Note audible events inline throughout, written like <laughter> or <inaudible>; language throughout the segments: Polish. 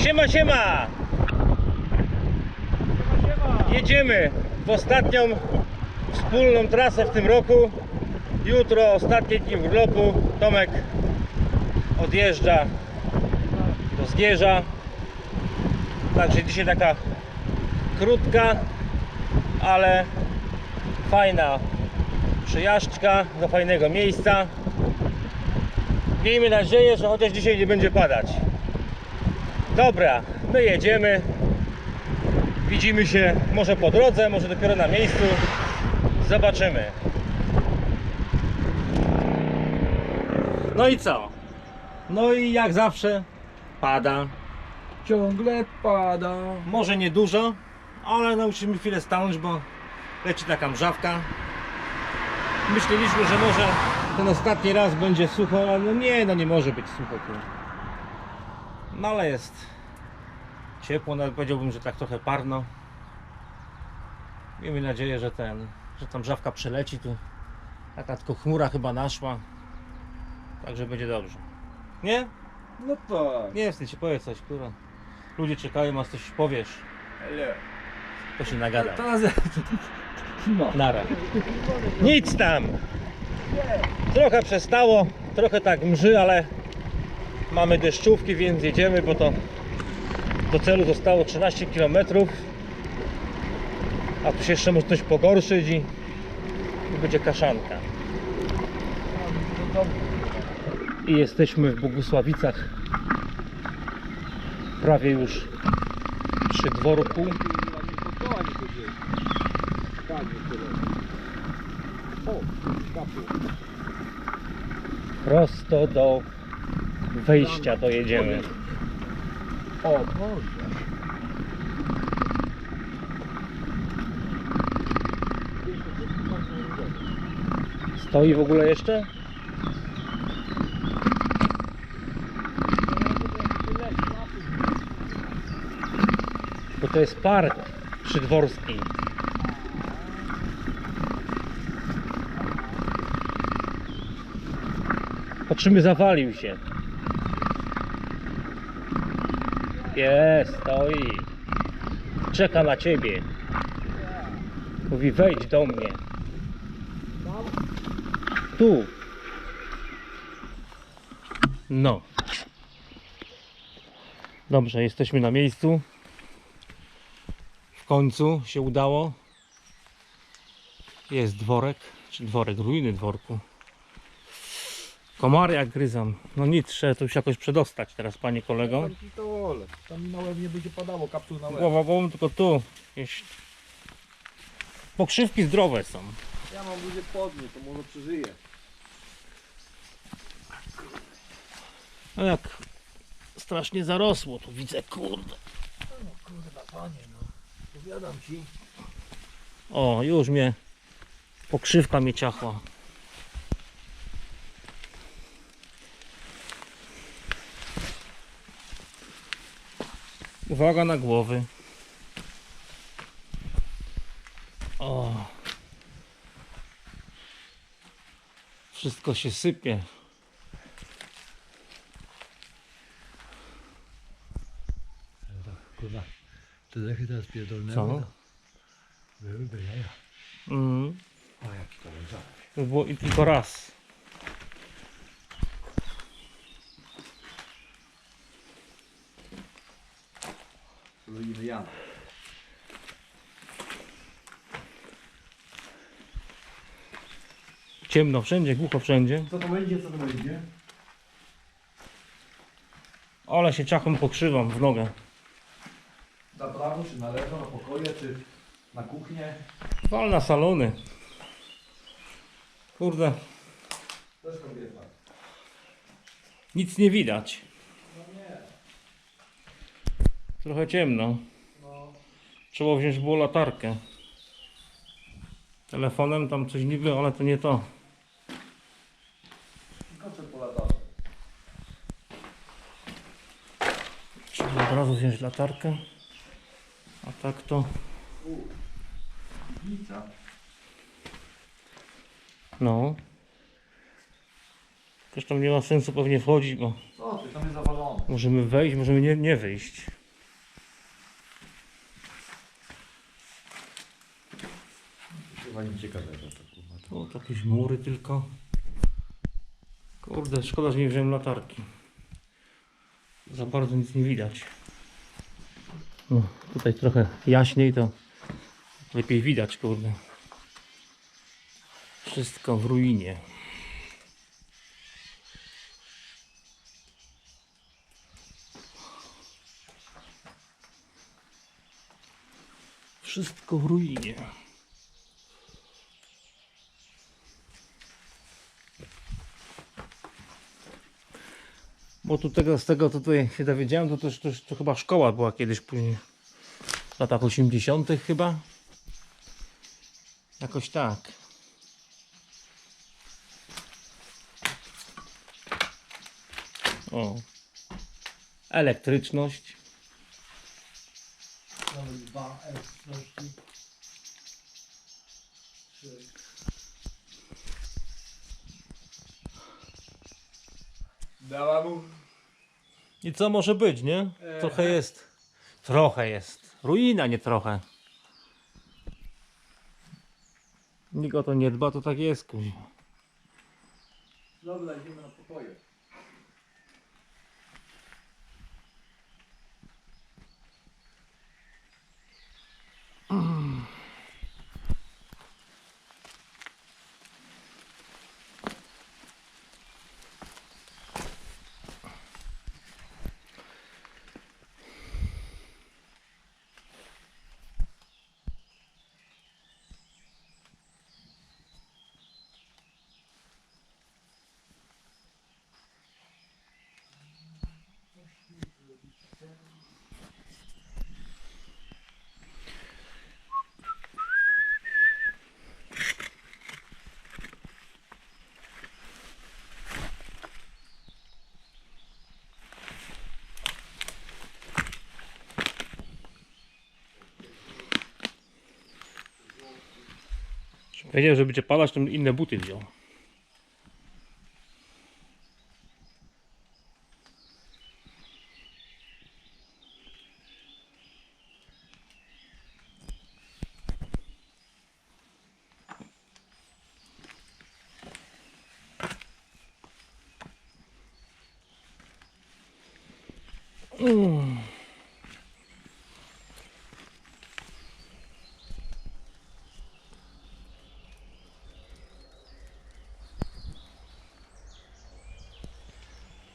Siema, siema! Jedziemy w ostatnią wspólną trasę w tym roku. Jutro ostatnie dni urlopu. Tomek odjeżdża do Zgierza. Także dzisiaj taka krótka, ale fajna przejażdżka do fajnego miejsca. Miejmy nadzieję, że chociaż dzisiaj nie będzie padać. Dobra, my jedziemy. Widzimy się może po drodze, może dopiero na miejscu. Zobaczymy. No i co? No i jak zawsze pada. Ciągle pada. Może nie dużo, ale no musimy chwilę stanąć, bo leci taka mrzawka. Myśleliśmy, że może ten ostatni raz będzie sucho, ale no nie, no nie może być sucho tu. No ale jest ciepło, nawet powiedziałbym, że tak trochę parno. Miejmy nadzieję, że ten, że ta mrzawka przeleci tu. Taka tylko chmura chyba naszła. Także będzie dobrze. Nie? No tak. Nie wstydź się, powiedz coś, kurwa. Ludzie czekają, a coś powiesz. Ale. To się nagada. Teraz. No. Nara. Nic tam. Trochę przestało, trochę tak mrzy, ale mamy deszczówki, więc jedziemy, bo to do celu zostało 13 km. A tu się jeszcze może coś pogorszyć i, i będzie kaszanka. I jesteśmy w Bogusławicach. Prawie już przy dworku. Prosto do wejścia dojedziemy. O Boże. Stoi w ogóle jeszcze? Bo to jest park przydworski. Patrzymy, zawalił się. Jest, stoi. Czeka na ciebie. Mówi, wejdź do mnie. Tu. No. Dobrze, jesteśmy na miejscu. W końcu się udało. Jest dworek, czy dworek, ruiny dworku. Komary jak gryzą. No nic, trzeba tu się jakoś przedostać teraz, panie kolego. Tam ci to ole. Tam na łeb nie będzie padało, kaptur na łeb. Głowa głową, tylko tu. Jakieś pokrzywki zdrowe są. Ja mam ludzie podnie, to może przeżyję. No jak strasznie zarosło, tu widzę, kurde. No kurwa panie no. Powiadam ci. O, już mnie pokrzywka mnie ciachła. Uwaga na głowy. O. Wszystko się sypie. Kurwa, to dechy teraz to Byłyby jaja. Mhm. A jaki to leżał. To było i tylko raz. Lubimy Jana. Ciemno wszędzie, głucho wszędzie. Co to będzie, co to będzie? Ale się ciachą pokrzywam w nogę. Na prawo, czy na lewo, na pokoje, czy na kuchnię? Wal na salony. Kurde, Też kobieta. nic nie widać. Trochę ciemno. No. Trzeba wziąć było latarkę. Telefonem tam coś niby, ale to nie to. Koncert po latarce. Trzeba od razu wziąć latarkę. A tak to. Piwnica. No. Zresztą nie ma sensu pewnie wchodzić, bo Co ty, tam jest zawalone. Możemy wejść, możemy nie, nie wyjść. Chyba nic ciekawego to. O, to jakieś mury tylko. Kurde, szkoda, że nie wziąłem latarki. Za bardzo nic nie widać. No, tutaj trochę jaśniej to lepiej widać, kurde. Wszystko w ruinie. Wszystko w ruinie. Bo tu tego, z tego co tutaj się dowiedziałem, to też to, to chyba szkoła była kiedyś później. W latach 80. chyba. Jakoś tak. O. Elektryczność. Nawet mu. I co może być, nie? Trochę jest. Trochę jest. Ruina, nie trochę. Nikt o to nie dba, to tak jest, kurwa. Dobra, idziemy na pokoje. Wiedział, że będzie padać, to inne buty wziął.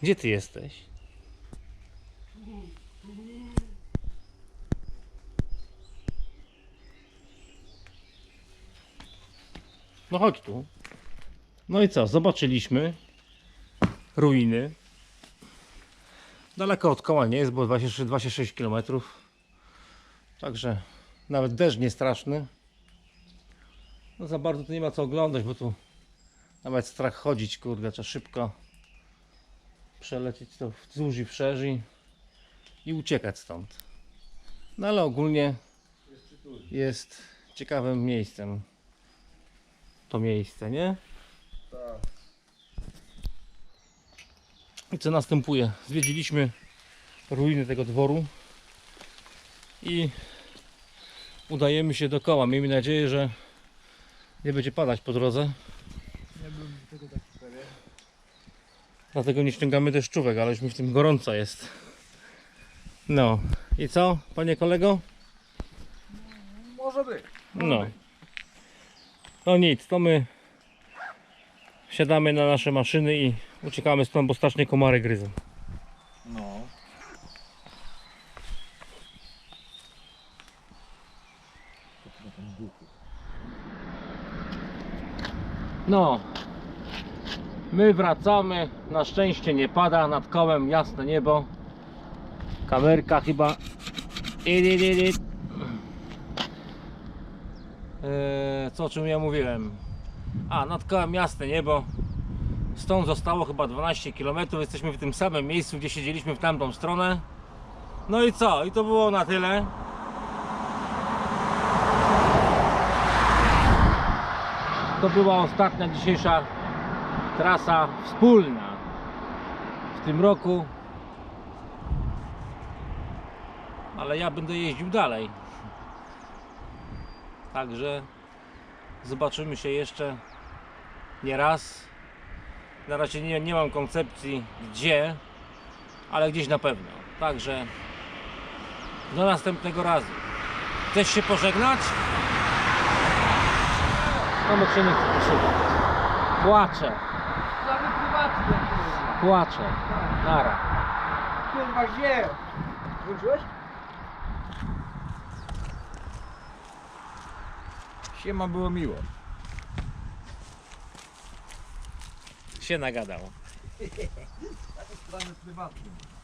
Gdzie ty jesteś? No chodź tu. No i co? Zobaczyliśmy ruiny. Daleko od koła nie jest, bo 26, 26 km. Także nawet deszcz nie straszny. No za bardzo tu nie ma co oglądać, bo tu nawet strach chodzić, kurde, trzeba szybko przelecieć to wzdłuż i wszerz i, uciekać stąd. No ale ogólnie jest ciekawym miejscem. To miejsce, nie? Tak. I co następuje? Zwiedziliśmy ruiny tego dworu i udajemy się do koła. Miejmy nadzieję, że nie będzie padać po drodze. Nie tego tak. Dlatego nie ściągamy deszczówek, ale już mi w tym gorąco jest. No i co, panie kolego? Może być. No. No nic, to my siadamy na nasze maszyny i uciekamy stąd, bo strasznie komary gryzą. No. No. My wracamy. Na szczęście nie pada. Nad kołem jasne niebo. Kamerka chyba. Eee, co o czym ja mówiłem? A, nad kołem jasne niebo. Stąd zostało chyba 12 km. Jesteśmy w tym samym miejscu, gdzie siedzieliśmy w tamtą stronę. No i co? I to było na tyle. To była ostatnia dzisiejsza trasa wspólna w tym roku. ale ja będę jeździł dalej. Także zobaczymy się jeszcze nie raz. Na razie nie, nie mam koncepcji gdzie, ale gdzieś na pewno. Także do następnego razu. Chcesz się pożegnać? Nie chce pożegnać. Płacze. Płacze. Nara. Kurwa, gdzie? Włączyłeś? Siema, było miło. Się nagadał. <laughs>